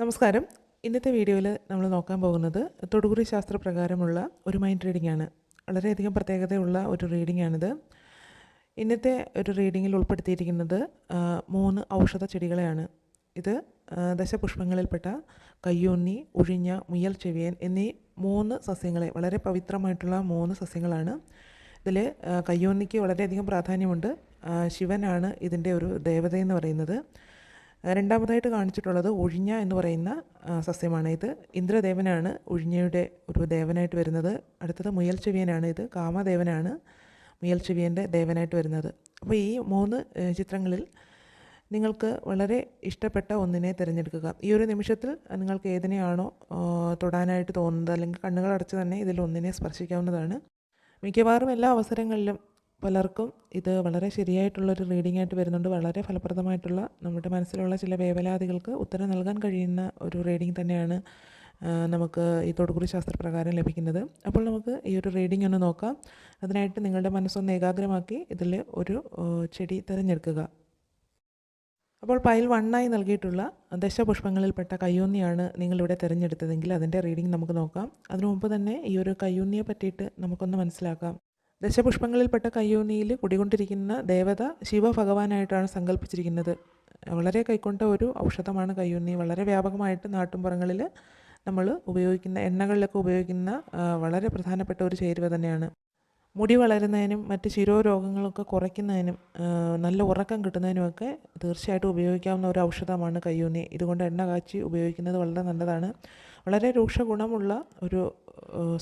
നമസ്കാരം. ഇന്നത്തെ വീഡിയോയിൽ നമ്മൾ നോക്കാൻ പോകുന്നത് തൊടുകുറി ശാസ്ത്രപ്രകാരമുള്ള ഒരു മൈൻഡ് റീഡിംഗ് ആണ്. വളരെയധികം പ്രത്യേകതയുള്ള ഒരു റീഡിംഗ് ആണിത്. ഇന്നത്തെ ഒരു റീഡിങ്ങിൽ ഉൾപ്പെടുത്തിയിരിക്കുന്നത് മൂന്ന് ഔഷധ ചെടികളെയാണ്. ഇത് ദശപുഷ്പങ്ങളിൽപ്പെട്ട കയ്യൂന്നി ഉഴിഞ്ഞ മുയൽ ചെവിയൻ എന്നീ മൂന്ന് സസ്യങ്ങളെ വളരെ പവിത്രമായിട്ടുള്ള മൂന്ന് സസ്യങ്ങളാണ്. ഇതിൽ കയ്യോന്നിക്ക് വളരെയധികം പ്രാധാന്യമുണ്ട്. ശിവനാണ് ഇതിന്റെ ഒരു ദേവതയെന്ന് പറയുന്നത്. രണ്ടാമതായിട്ട് കാണിച്ചിട്ടുള്ളത് ഒഴിഞ്ഞ എന്ന് പറയുന്ന സസ്യമാണ്. ഇത് ഇന്ദ്രദേവനാണ്. ഒഴിഞ്ഞയുടെ ഒരു ദേവനായിട്ട് വരുന്നത്. അടുത്തത് മുയൽ ചെവിയനാണ് ഇത് കാമദേവനാണ്. മുയൽ ചെവിയന്റെ ദേവനായിട്ട് വരുന്നത്. അപ്പോൾ ഈ മൂന്ന് ചിത്രങ്ങളിൽ നിങ്ങൾക്ക് വളരെ ഇഷ്ടപ്പെട്ട ഒന്നിനെ തിരഞ്ഞെടുക്കുക. ഈ ഒരു നിമിഷത്തിൽ നിങ്ങൾക്ക് ഏതിനെയാണോ തൊടാനായിട്ട് തോന്നുന്നത് അല്ലെങ്കിൽ കണ്ണുകൾ അടച്ച് തന്നെ ഇതിൽ ഒന്നിനെ സ്പർശിക്കാവുന്നതാണ്. മിക്കവാറും എല്ലാ അവസരങ്ങളിലും പലർക്കും ഇത് വളരെ ശരിയായിട്ടുള്ളൊരു റീഡിംഗ് ആയിട്ട് വരുന്നുണ്ട്. വളരെ ഫലപ്രദമായിട്ടുള്ള നമ്മുടെ മനസ്സിലുള്ള ചില വേവലാതികൾക്ക് ഉത്തരം നൽകാൻ കഴിയുന്ന ഒരു റീഡിംഗ് തന്നെയാണ് നമുക്ക് ഈ തൊടുകുറി ശാസ്ത്രപ്രകാരം ലഭിക്കുന്നത്. അപ്പോൾ നമുക്ക് ഈ ഒരു റീഡിംഗ് ഒന്ന് നോക്കാം. അതിനായിട്ട് നിങ്ങളുടെ മനസ്സൊന്ന് ഏകാഗ്രമാക്കി ഇതിൽ ഒരു ചെടി തിരഞ്ഞെടുക്കുക. അപ്പോൾ പൈൽ വണ്ണായി നൽകിയിട്ടുള്ള ദശപുഷ്പങ്ങളിൽപ്പെട്ട കയ്യൂന്നിയാണ് നിങ്ങളിവിടെ തിരഞ്ഞെടുത്തതെങ്കിൽ അതിന്റെ റീഡിംഗ് നമുക്ക് നോക്കാം. അതിനു മുമ്പ് തന്നെ ഈ ഒരു കയ്യൂന്നിയെ പറ്റിയിട്ട് നമുക്കൊന്ന് മനസ്സിലാക്കാം. ദശപുഷ്പങ്ങളിൽപ്പെട്ട കയ്യോന്നിയിൽ കുടികൊണ്ടിരിക്കുന്ന ദേവത ശിവഭഗവാനായിട്ടാണ് സങ്കല്പിച്ചിരിക്കുന്നത്. വളരെ കൈക്കൊണ്ട ഒരു ഔഷധമാണ് കയ്യോന്നി. വളരെ വ്യാപകമായിട്ട് നാട്ടുംപുറങ്ങളിൽ നമ്മൾ ഉപയോഗിക്കുന്ന എണ്ണകളിലൊക്കെ ഉപയോഗിക്കുന്ന വളരെ പ്രധാനപ്പെട്ട ഒരു ചേരുവ തന്നെയാണ്. മുടി വളരുന്നതിനും മറ്റ് ശിരോരോഗങ്ങളൊക്കെ കുറയ്ക്കുന്നതിനും നല്ല ഉറക്കം കിട്ടുന്നതിനുമൊക്കെ തീർച്ചയായിട്ടും ഉപയോഗിക്കാവുന്ന ഒരു ഔഷധമാണ് കയ്യൂന്നി. ഇതുകൊണ്ട് എണ്ണ കാച്ചി ഉപയോഗിക്കുന്നത് വളരെ നല്ലതാണ്. വളരെ രൂക്ഷ ഗുണമുള്ള ഒരു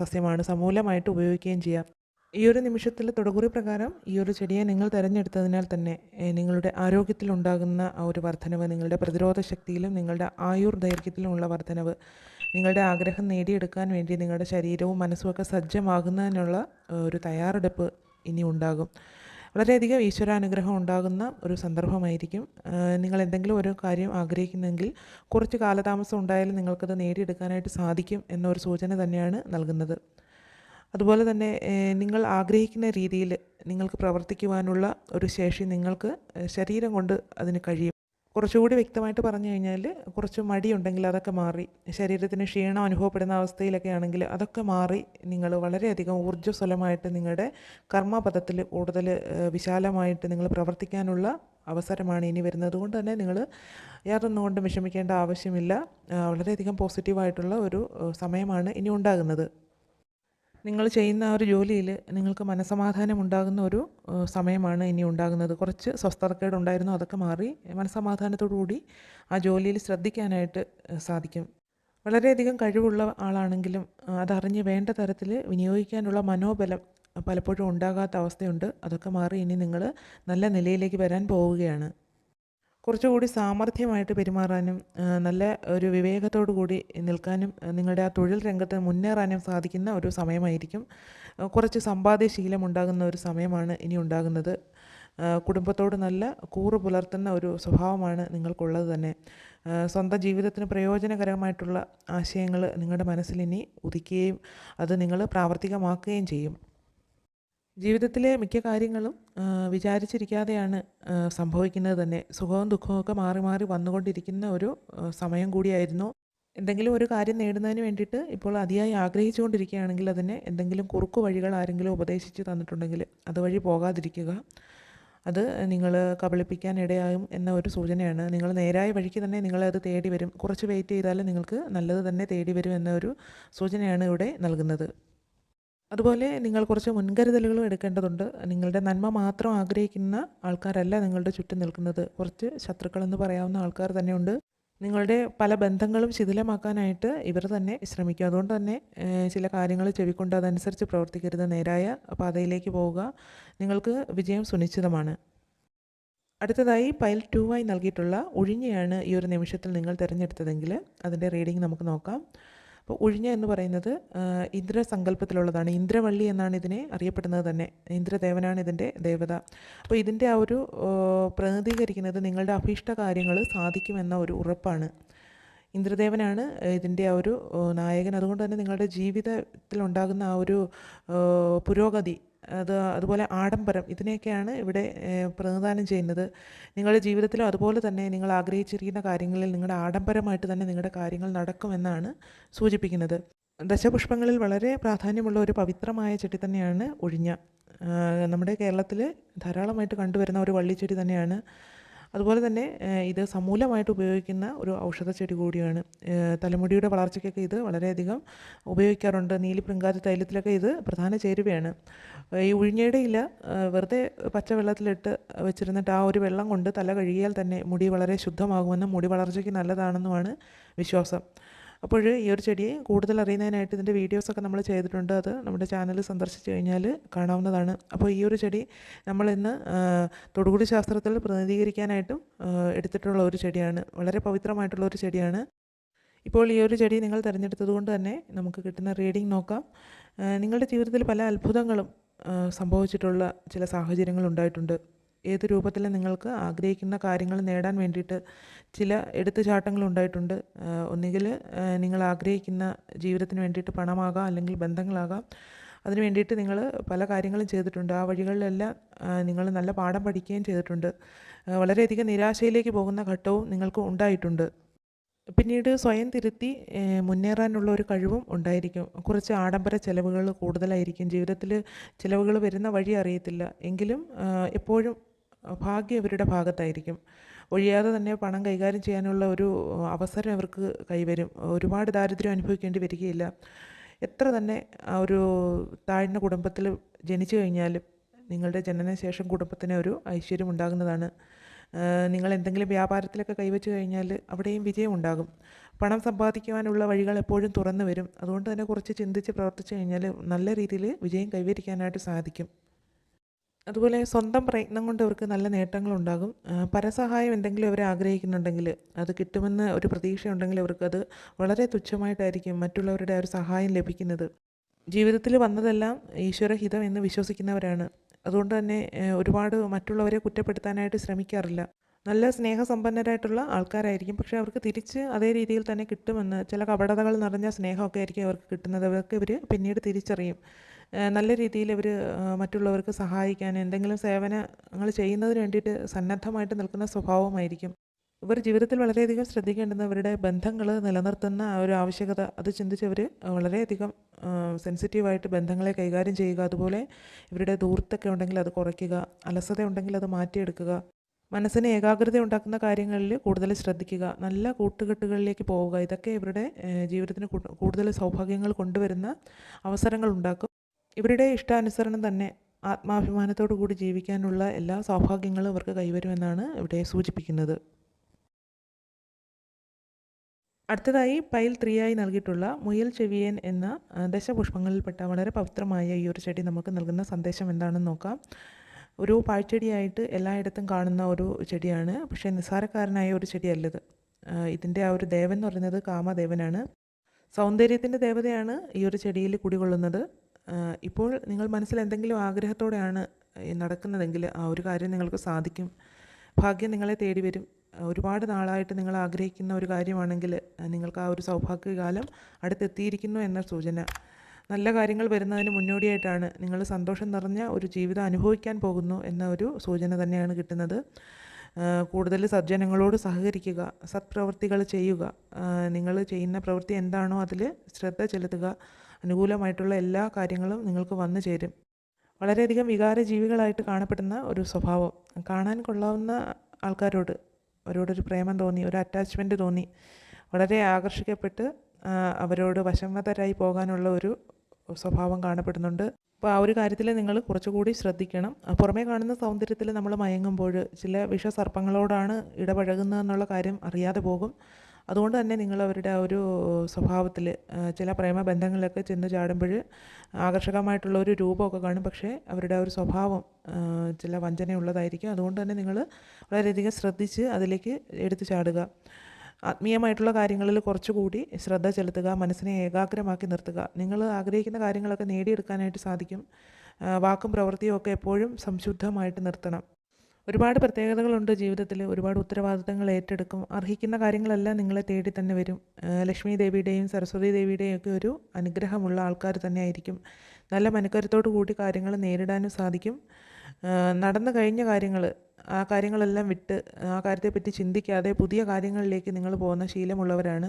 സസ്യമാണ്. സമൂലമായിട്ട് ഉപയോഗിക്കുകയും ചെയ്യാം. ഈ ഒരു നിമിഷത്തിൽ തൊടുകുറി പ്രകാരം ഈ ഒരു ചെടിയെ നിങ്ങൾ തിരഞ്ഞെടുത്തതിനാൽ തന്നെ നിങ്ങളുടെ ആരോഗ്യത്തിലുണ്ടാകുന്ന ആ ഒരു വർധനവ് നിങ്ങളുടെ പ്രതിരോധ ശക്തിയിലും നിങ്ങളുടെ ആയുർ ദൈർഘ്യത്തിലുമുള്ള വർധനവ് നിങ്ങളുടെ ആഗ്രഹം നേടിയെടുക്കാൻ വേണ്ടി നിങ്ങളുടെ ശരീരവും മനസ്സുമൊക്കെ സജ്ജമാകുന്നതിനുള്ള ഒരു തയ്യാറെടുപ്പ് ഇനി ഉണ്ടാകും. വളരെയധികം ഈശ്വരാനുഗ്രഹം ഉണ്ടാകുന്ന ഒരു സന്ദർഭമായിരിക്കും. നിങ്ങൾ എന്തെങ്കിലും ഒരു കാര്യം ആഗ്രഹിക്കുന്നെങ്കിൽ കുറച്ച് കാലതാമസം ഉണ്ടായാലും നിങ്ങൾക്കത് നേടിയെടുക്കാനായിട്ട് സാധിക്കും എന്നൊരു സൂചന തന്നെയാണ് നൽകുന്നത്. അതുപോലെ തന്നെ നിങ്ങൾ ആഗ്രഹിക്കുന്ന രീതിയിൽ നിങ്ങൾക്ക് പ്രവർത്തിക്കുവാനുള്ള ഒരു ശേഷി നിങ്ങൾക്ക് ശരീരം കൊണ്ട് അതിന് കഴിയും. കുറച്ചുകൂടി വ്യക്തമായിട്ട് പറഞ്ഞു കഴിഞ്ഞാൽ കുറച്ച് മടിയുണ്ടെങ്കിൽ അതൊക്കെ മാറി ശരീരത്തിന് ക്ഷീണം അനുഭവപ്പെടുന്ന അവസ്ഥയിലൊക്കെ ആണെങ്കിൽ അതൊക്കെ മാറി നിങ്ങൾ വളരെയധികം ഊർജസ്വലമായിട്ട് നിങ്ങളുടെ കർമ്മപഥത്തിൽ കൂടുതൽ വിശാലമായിട്ട് നിങ്ങൾ പ്രവർത്തിക്കാനുള്ള അവസരമാണ് ഇനി വരുന്നത്. കൊണ്ട് തന്നെ നിങ്ങൾ യാതൊന്നും കൊണ്ടും വിഷമിക്കേണ്ട ആവശ്യമില്ല. വളരെയധികം പോസിറ്റീവായിട്ടുള്ള ഒരു സമയമാണ് ഇനി ഉണ്ടാകുന്നത്. നിങ്ങൾ ചെയ്യുന്ന ഒരു ജോലിയിൽ നിങ്ങൾക്ക് മനസമാധാനം ഉണ്ടാകുന്ന ഒരു സമയമാണ് ഇനി ഉണ്ടാകുന്നത്. കുറച്ച് സ്വസ്ഥതക്കേട് ഉണ്ടായിരുന്നു അതൊക്കെ മാറി മനസമാധാനത്തോടു കൂടി ആ ജോലിയിൽ ശ്രദ്ധിക്കാനായിട്ട് സാധിക്കും. വളരെയധികം കഴിവുള്ള ആളാണെങ്കിലും അതറിഞ്ഞ് വേണ്ട തരത്തിൽ വിനിയോഗിക്കാനുള്ള മനോബലം പലപ്പോഴും ഉണ്ടാകാത്ത അവസ്ഥയുണ്ട്. അതൊക്കെ മാറി ഇനി നിങ്ങൾ നല്ല നിലയിലേക്ക് വരാൻ പോവുകയാണ്. കുറച്ചുകൂടി സാമർഥ്യമായിട്ട് പെരുമാറാനും നല്ല ഒരു വിവേകത്തോടു കൂടി നിൽക്കാനും നിങ്ങളുടെ ആ തൊഴിൽ രംഗത്ത് മുന്നേറാനും സാധിക്കുന്ന ഒരു സമയമായിരിക്കും. കുറച്ച് സമ്പാദ്യശീലം ഉണ്ടാകുന്ന ഒരു സമയമാണ് ഇനി ഉണ്ടാകുന്നത്. കുടുംബത്തോട് നല്ല കൂറ് പുലർത്തുന്ന ഒരു സ്വഭാവമാണ് നിങ്ങൾക്കുള്ളത് തന്നെ. സ്വന്തം ജീവിതത്തിന് പ്രയോജനകരമായിട്ടുള്ള ആശയങ്ങൾ നിങ്ങളുടെ മനസ്സിൽ ഇനി ഉദിക്കുകയും അത് നിങ്ങൾ പ്രാവർത്തികമാക്കുകയും ചെയ്യും. ജീവിതത്തിലെ മിക്ക കാര്യങ്ങളും വിചാരിച്ചിരിക്കാതെയാണ് സംഭവിക്കുന്നത് തന്നെ. സുഖവും ദുഃഖവും ഒക്കെ മാറി മാറി വന്നുകൊണ്ടിരിക്കുന്ന ഒരു സമയം കൂടിയായിരുന്നു. എന്തെങ്കിലും ഒരു കാര്യം നേടുന്നതിന് വേണ്ടിയിട്ട് ഇപ്പോൾ അതിയായി ആഗ്രഹിച്ചുകൊണ്ടിരിക്കുകയാണെങ്കിൽ അതിനെ എന്തെങ്കിലും കുറുക്കു വഴികൾ ആരെങ്കിലും ഉപദേശിച്ച് തന്നിട്ടുണ്ടെങ്കിൽ അതുവഴി പോകാതിരിക്കുക. അത് നിങ്ങൾ കബളിപ്പിക്കാൻ ഇടയാകും എന്ന ഒരു സൂചനയാണ്. നിങ്ങൾ നേരായ വഴിക്ക് തന്നെ നിങ്ങളത് തേടി വരും. കുറച്ച് വെയിറ്റ് ചെയ്താൽ നിങ്ങൾക്ക് നല്ലത് തന്നെ തേടി വരും എന്ന ഒരു സൂചനയാണ് ഇവിടെ നൽകുന്നത്. അതുപോലെ നിങ്ങൾ കുറച്ച് മുൻകരുതലുകളും എടുക്കേണ്ടതുണ്ട്. നിങ്ങളുടെ നന്മ മാത്രം ആഗ്രഹിക്കുന്ന ആൾക്കാരല്ല നിങ്ങളുടെ ചുറ്റും നിൽക്കുന്നത്. കുറച്ച് ശത്രുക്കളെന്ന് പറയാവുന്ന ആൾക്കാർ തന്നെയുണ്ട്. നിങ്ങളുടെ പല ബന്ധങ്ങളും ശിഥിലമാക്കാനായിട്ട് ഇവർ തന്നെ ശ്രമിക്കും. അതുകൊണ്ട് തന്നെ ചില കാര്യങ്ങൾ ചെവിക്കൊണ്ട് അതനുസരിച്ച് പ്രവർത്തിക്കരുത്. നേരായ പാതയിലേക്ക് പോവുക നിങ്ങൾക്ക് വിജയം സുനിശ്ചിതമാണ്. അടുത്തതായി പൈൽ ടു ആയി നൽകിയിട്ടുള്ള ഒഴിഞ്ഞയാണ് ഈ ഒരു നിമിഷത്തിൽ നിങ്ങൾ തിരഞ്ഞെടുത്തതെങ്കിൽ അതിന്റെ റീഡിംഗ് നമുക്ക് നോക്കാം. അപ്പോൾ ഉഴിഞ്ഞ എന്ന് പറയുന്നത് ഇന്ദ്രസങ്കല്പത്തിലുള്ളതാണ്. ഇന്ദ്രവള്ളി എന്നാണ് ഇതിനെ അറിയപ്പെടുന്നത് തന്നെ. ഇന്ദ്രദേവനാണ് ഇതിന്റെ ദേവത. അപ്പോൾ ഇതിന്റെ ആ ഒരു പ്രതിനിധീകരിക്കുന്നത് നിങ്ങളുടെ അഭീഷ്ട കാര്യങ്ങൾ സാധിക്കുമെന്ന ഒരു ഉറപ്പാണ്. ഇന്ദ്രദേവനാണ് ഇതിന്റെ ആ ഒരു നായകൻ. അതുകൊണ്ട് തന്നെ നിങ്ങളുടെ ജീവിതത്തിൽ ഉണ്ടാകുന്ന ആ ഒരു പുരോഗതി അത് അതുപോലെ ആഡംബരം ഇതിനെയൊക്കെയാണ് ഇവിടെ പ്രതിദാനം ചെയ്യുന്നത്. നിങ്ങളുടെ ജീവിതത്തിലും അതുപോലെ തന്നെ നിങ്ങൾ ആഗ്രഹിച്ചിരിക്കുന്ന കാര്യങ്ങളിൽ നിങ്ങളുടെ ആഡംബരമായിട്ട് തന്നെ നിങ്ങളുടെ കാര്യങ്ങൾ നടക്കുമെന്നാണ് സൂചിപ്പിക്കുന്നത്. ദശപുഷ്പങ്ങളിൽ വളരെ പ്രാധാന്യമുള്ള ഒരു പവിത്രമായ ചെടി തന്നെയാണ് ഒഴിഞ്ഞ നമ്മുടെ കേരളത്തിൽ ധാരാളമായിട്ട് കണ്ടുവരുന്ന ഒരു വള്ളിച്ചെടി തന്നെയാണ് അതുപോലെ തന്നെ ഇത് സമൂലമായിട്ട് ഉപയോഗിക്കുന്ന ഒരു ഔഷധ ചെടി കൂടിയാണ് തലമുടിയുടെ വളർച്ചയ്ക്കൊക്കെ ഇത് വളരെയധികം ഉപയോഗിക്കാറുണ്ട്. നീലിപ്രിങ്കാതി തൈലത്തിലൊക്കെ ഇത് പ്രധാന ചേരുവയാണ്. ഈ ഉഴിഞ്ഞയുടെ ഇല വെറുതെ വെറുതെ പച്ചവെള്ളത്തിലിട്ട് വെച്ചിരുന്നിട്ട് ആ ഒരു വെള്ളം കൊണ്ട് തല കഴുകിയാൽ തന്നെ മുടി വളരെ ശുദ്ധമാകുമെന്നും മുടി വളർച്ചയ്ക്ക് നല്ലതാണെന്നുമാണ് വിശ്വാസം. അപ്പോൾ ഈ ഒരു ചെടി കൂടുതൽ അറിയുന്നതിനായിട്ട് ഇതിന്റെ വീഡിയോസൊക്കെ നമ്മൾ ചെയ്തിട്ടുണ്ട്. അത് നമ്മുടെ ചാനൽ സന്ദർശിച്ച് കഴിഞ്ഞാൽ കാണാവുന്നതാണ്. അപ്പോൾ ഈ ഒരു ചെടി നമ്മൾ ഇന്ന് തൊടുകൂടി ശാസ്ത്രത്തിൽ പ്രതിനിധീകരിക്കാനായിട്ടും എടുത്തിട്ടുള്ള ഒരു ചെടിയാണ്. വളരെ പവിത്രമായിട്ടുള്ള ഒരു ചെടിയാണ്. ഇപ്പോൾ ഈ ഒരു ചെടി നിങ്ങൾ തിരഞ്ഞെടുത്തത് കൊണ്ട് തന്നെ നമുക്ക് കിട്ടുന്ന റീഡിംഗ് നോക്കാം. നിങ്ങളുടെ ജീവിതത്തിൽ പല അത്ഭുതങ്ങളും സംഭവിച്ചിട്ടുള്ള ചില സാഹചര്യങ്ങൾ ഉണ്ടായിട്ടുണ്ട്. ഏത് രൂപത്തിൽ നിങ്ങൾക്ക് ആഗ്രഹിക്കുന്ന കാര്യങ്ങൾ നേടാൻ വേണ്ടിയിട്ട് ചില എടുത്തുചാട്ടങ്ങൾ ഉണ്ടായിട്ടുണ്ട്. ഒന്നുകിൽ നിങ്ങൾ ആഗ്രഹിക്കുന്ന ജീവിതത്തിന് വേണ്ടിയിട്ട് പണമാകാം അല്ലെങ്കിൽ ബന്ധങ്ങളാകാം. അതിന് വേണ്ടിയിട്ട് നിങ്ങൾ പല കാര്യങ്ങളും ചെയ്തിട്ടുണ്ട്. ആ വഴികളിലെല്ലാം നിങ്ങൾ നല്ല പാഠം പഠിക്കുകയും ചെയ്തിട്ടുണ്ട്. വളരെയധികം നിരാശയിലേക്ക് പോകുന്ന ഘട്ടവും നിങ്ങൾക്ക് ഉണ്ടായിട്ടുണ്ട്. പിന്നീട് സ്വയം തിരുത്തി മുന്നേറാനുള്ള ഒരു കഴിവും ഉണ്ടായിരിക്കും. കുറച്ച് ആഡംബര ചിലവുകൾ കൂടുതലായിരിക്കും. ജീവിതത്തിൽ ചിലവുകൾ വരുന്ന വഴി അറിയത്തില്ല. എങ്കിലും എപ്പോഴും ഭാഗ്യം ഇവരുടെ ഭാഗത്തായിരിക്കും. ഒഴിയാതെ തന്നെ പണം കൈകാര്യം ചെയ്യാനുള്ള ഒരു അവസരം അവർക്ക് കൈവരും. ഒരുപാട് ദാരിദ്ര്യം അനുഭവിക്കേണ്ടി വരികയില്ല. എത്ര തന്നെ ഒരു താഴ്ന്ന കുടുംബത്തിൽ ജനിച്ചു കഴിഞ്ഞാലും നിങ്ങളുടെ ജനനശേഷം കുടുംബത്തിന് ഒരു ഐശ്വര്യം ഉണ്ടാകുന്നതാണ്. നിങ്ങൾ എന്തെങ്കിലും വ്യാപാരത്തിലൊക്കെ കൈവച്ച് കഴിഞ്ഞാൽ അവിടെയും വിജയം ഉണ്ടാകും. പണം സമ്പാദിക്കുവാനുള്ള വഴികൾ എപ്പോഴും തുറന്നു വരും. അതുകൊണ്ട് തന്നെ കുറച്ച് ചിന്തിച്ച് പ്രവർത്തിച്ചു കഴിഞ്ഞാൽ നല്ല രീതിയിൽ വിജയം കൈവരിക്കാനായിട്ട് സാധിക്കും. അതുപോലെ സ്വന്തം പ്രയത്നം കൊണ്ട് അവർക്ക് നല്ല നേട്ടങ്ങളുണ്ടാകും. പരസഹായം എന്തെങ്കിലും അവർ ആഗ്രഹിക്കുന്നുണ്ടെങ്കിൽ അത് കിട്ടുമെന്ന് ഒരു പ്രതീക്ഷയുണ്ടെങ്കിൽ അവർക്കത് വളരെ തുച്ഛമായിട്ടായിരിക്കും മറ്റുള്ളവരുടെ ഒരു സഹായം ലഭിക്കുന്നത്. ജീവിതത്തിൽ വന്നതെല്ലാം ഈശ്വരഹിതം എന്ന് വിശ്വസിക്കുന്നവരാണ്. അതുകൊണ്ട് തന്നെ ഒരുപാട് മറ്റുള്ളവരെ കുറ്റപ്പെടുത്താനായിട്ട് ശ്രമിക്കാറില്ല. നല്ല സ്നേഹസമ്പന്നരായിട്ടുള്ള ആൾക്കാരായിരിക്കും. പക്ഷെ അവർക്ക് തിരിച്ച് അതേ രീതിയിൽ തന്നെ കിട്ടുമെന്ന് ചില കപടതകൾ നിറഞ്ഞ സ്നേഹമൊക്കെ ആയിരിക്കും അവർക്ക് കിട്ടുന്നത്. അവർക്ക് ഇവർ പിന്നീട് തിരിച്ചറിയും. നല്ല രീതിയിൽ ഇവർ മറ്റുള്ളവർക്ക് സഹായിക്കാൻ എന്തെങ്കിലും സേവനങ്ങൾ ചെയ്യുന്നതിന് വേണ്ടിയിട്ട് സന്നദ്ധമായിട്ട് നിൽക്കുന്ന സ്വഭാവമായിരിക്കും. ഇവർ ജീവിതത്തിൽ വളരെയധികം ശ്രദ്ധിക്കേണ്ടുന്ന അവരുടെ ബന്ധങ്ങൾ നിലനിർത്തുന്ന ഒരു ആവശ്യകത അത് ചിന്തിച്ചവർ വളരെയധികം സെൻസിറ്റീവായിട്ട് ബന്ധങ്ങളെ കൈകാര്യം ചെയ്യുക. അതുപോലെ ഇവരുടെ ദൂരത്തൊക്കെ ഉണ്ടെങ്കിൽ അത് കുറയ്ക്കുക അലസത ഉണ്ടെങ്കിൽ അത് മാറ്റിയെടുക്കുക മനസ്സിന് ഏകാഗ്രത ഉണ്ടാക്കുന്ന കാര്യങ്ങളിൽ കൂടുതൽ ശ്രദ്ധിക്കുക നല്ല കൂട്ടുകെട്ടുകളിലേക്ക് പോവുക. ഇതൊക്കെ ഇവരുടെ ജീവിതത്തിന് കൂടുതൽ സൗഭാഗ്യങ്ങൾ കൊണ്ടുവരുന്ന അവസരങ്ങൾ ഉണ്ടാക്കും. ഇവരുടെ ഇഷ്ടാനുസരണം തന്നെ ആത്മാഭിമാനത്തോടു കൂടി ജീവിക്കാനുള്ള എല്ലാ സൗഭാഗ്യങ്ങളും അവർക്ക് കൈവരുമെന്നാണ് ഇവിടെ സൂചിപ്പിക്കുന്നത്. അടുത്തതായി പൈൽ ത്രീ ആയി നൽകിയിട്ടുള്ള മുയൽ ചെവിയൻ എന്ന ദശപുഷ്പങ്ങളിൽപ്പെട്ട വളരെ പവിത്രമായ ഈ ഒരു ചെടി നമുക്ക് നൽകുന്ന സന്ദേശം എന്താണെന്ന് നോക്കാം. ഒരു പാഴ്ചെടിയായിട്ട് എല്ലായിടത്തും കാണുന്ന ഒരു ചെടിയാണ് പക്ഷേ നിസ്സാരക്കാരനായ ഒരു ചെടിയല്ലത്. ഇതിന്റെ ആ ഒരു ദേവൻ എന്ന് പറയുന്നത് കാമദേവനാണ്. സൗന്ദര്യത്തിന്റെ ദേവതയാണ് ഈ ഒരു ചെടിയിൽ കുടികൊള്ളുന്നത്. ഇപ്പോൾ നിങ്ങൾ മനസ്സിൽ എന്തെങ്കിലും ആഗ്രഹത്തോടെയാണ് നടക്കുന്നതെങ്കിൽ ആ ഒരു കാര്യം നിങ്ങൾക്ക് സാധിക്കും. ഭാഗ്യം നിങ്ങളെ തേടി വരും. ഒരുപാട് നാളായിട്ട് നിങ്ങൾ ആഗ്രഹിക്കുന്ന ഒരു കാര്യമാണെങ്കിൽ നിങ്ങൾക്ക് ആ ഒരു സൗഭാഗ്യകാലം അടുത്തെത്തിയിരിക്കുന്നു എന്ന സൂചന. നല്ല കാര്യങ്ങൾ വരുന്നതിന് മുന്നോടിയായിട്ടാണ് നിങ്ങൾ സന്തോഷം നിറഞ്ഞ ഒരു ജീവിതം അനുഭവിക്കാൻ പോകുന്നു എന്ന ഒരു സൂചന തന്നെയാണ് കിട്ടുന്നത്. കൂടുതൽ സജ്ജനങ്ങളോട് സഹകരിക്കുക സത്പ്രവൃത്തികൾ ചെയ്യുക. നിങ്ങൾ ചെയ്യുന്ന പ്രവൃത്തി എന്താണോ അതിൽ ശ്രദ്ധ ചെലുത്തുക. അനുകൂലമായിട്ടുള്ള എല്ലാ കാര്യങ്ങളും നിങ്ങൾക്ക് വന്നു ചേരും. വളരെയധികം വികാര ജീവികളായിട്ട് കാണപ്പെടുന്ന ഒരു സ്വഭാവം. കാണാൻ കൊള്ളാവുന്ന ആൾക്കാരോട് അവരോടൊരു പ്രേമം തോന്നി ഒരു അറ്റാച്ച്മെന്റ് തോന്നി. വളരെ ആകർഷിക്കപ്പെട്ട് അവരോട് വശംവതരായി പോകാനുള്ള ഒരു സ്വഭാവം കാണപ്പെടുന്നുണ്ട്. അപ്പോൾ ആ ഒരു കാര്യത്തിൽ നിങ്ങൾ കുറച്ചുകൂടി ശ്രദ്ധിക്കണം. പുറമേ കാണുന്ന സൗന്ദര്യത്തിൽ നമ്മൾ മയങ്ങുമ്പോൾ ചില വിഷസർപ്പങ്ങളോടാണ് ഇടപഴകുന്നതെന്നുള്ള കാര്യം അറിയാതെ പോകും. അതുകൊണ്ട് തന്നെ നിങ്ങൾ അവരുടെ ആ ഒരു സ്വഭാവത്തിൽ ചില പ്രേമബന്ധങ്ങളിലൊക്കെ ചെന്ന് ചാടുമ്പോൾ ആകർഷകമായിട്ടുള്ള ഒരു രൂപമൊക്കെ കാണും. പക്ഷേ അവരുടെ ആ ഒരു സ്വഭാവം ചില വഞ്ചനയുള്ളതായിരിക്കും. അതുകൊണ്ട് തന്നെ നിങ്ങൾ വളരെയധികം ശ്രദ്ധിച്ച് അതിലേക്ക് എടുത്തു ചാടുക. ആത്മീയമായിട്ടുള്ള കാര്യങ്ങളിൽ കുറച്ചുകൂടി ശ്രദ്ധ ചെലുത്തുക മനസ്സിനെ ഏകാഗ്രമാക്കി നിർത്തുക. നിങ്ങൾ ആഗ്രഹിക്കുന്ന കാര്യങ്ങളൊക്കെ നേടിയെടുക്കാനായിട്ട് സാധിക്കും. വാക്കും പ്രവൃത്തിയും ഒക്കെ എപ്പോഴും സംശുദ്ധമായിട്ട് നിർത്തണം. ഒരുപാട് പ്രത്യേകതകളുണ്ട് ജീവിതത്തിൽ ഒരുപാട് ഉത്തരവാദിത്തങ്ങൾ ഏറ്റെടുക്കും. അർഹിക്കുന്ന കാര്യങ്ങളെല്ലാം നിങ്ങളെ തേടി തന്നെ വരും. ലക്ഷ്മി ദേവിയുടെയും സരസ്വതി ദേവിയുടെയും ഒക്കെ ഒരു അനുഗ്രഹമുള്ള ആൾക്കാർ തന്നെയായിരിക്കും നല്ല മനക്കരുത്തോടു കൂടി കാര്യങ്ങൾ നേരിടാനും സാധിക്കും. നടന്നു കഴിഞ്ഞ കാര്യങ്ങൾ ആ കാര്യങ്ങളെല്ലാം വിട്ട് ആ കാര്യത്തെപ്പറ്റി ചിന്തിക്കാതെ പുതിയ കാര്യങ്ങളിലേക്ക് നിങ്ങൾ പോകുന്ന ശീലമുള്ളവരാണ്.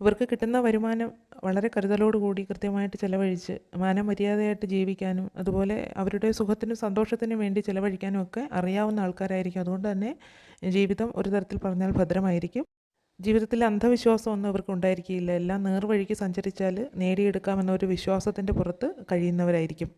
ഇവർക്ക് കിട്ടുന്ന വരുമാനം വളരെ കരുതലോടുകൂടി കൃത്യമായിട്ട് ചിലവഴിച്ച് മാനമര്യാദയായിട്ട് ജീവിക്കാനും അതുപോലെ അവരുടെ സുഖത്തിനും സന്തോഷത്തിനും വേണ്ടി ചിലവഴിക്കാനും ഒക്കെ അറിയാവുന്ന ആൾക്കാരായിരിക്കും. അതുകൊണ്ട് തന്നെ ജീവിതം ഒരു തരത്തിൽ പറഞ്ഞാൽ ഭദ്രമായിരിക്കും. ജീവിതത്തിൽ അന്ധവിശ്വാസമൊന്നും ഇവർക്ക് ഉണ്ടായിരിക്കില്ല എല്ലാം നേർവഴിക്ക് സഞ്ചരിച്ചാൽ നേടിയെടുക്കാമെന്നൊരു വിശ്വാസത്തിന്റെ പുറത്ത് കഴിയുന്നവരായിരിക്കും.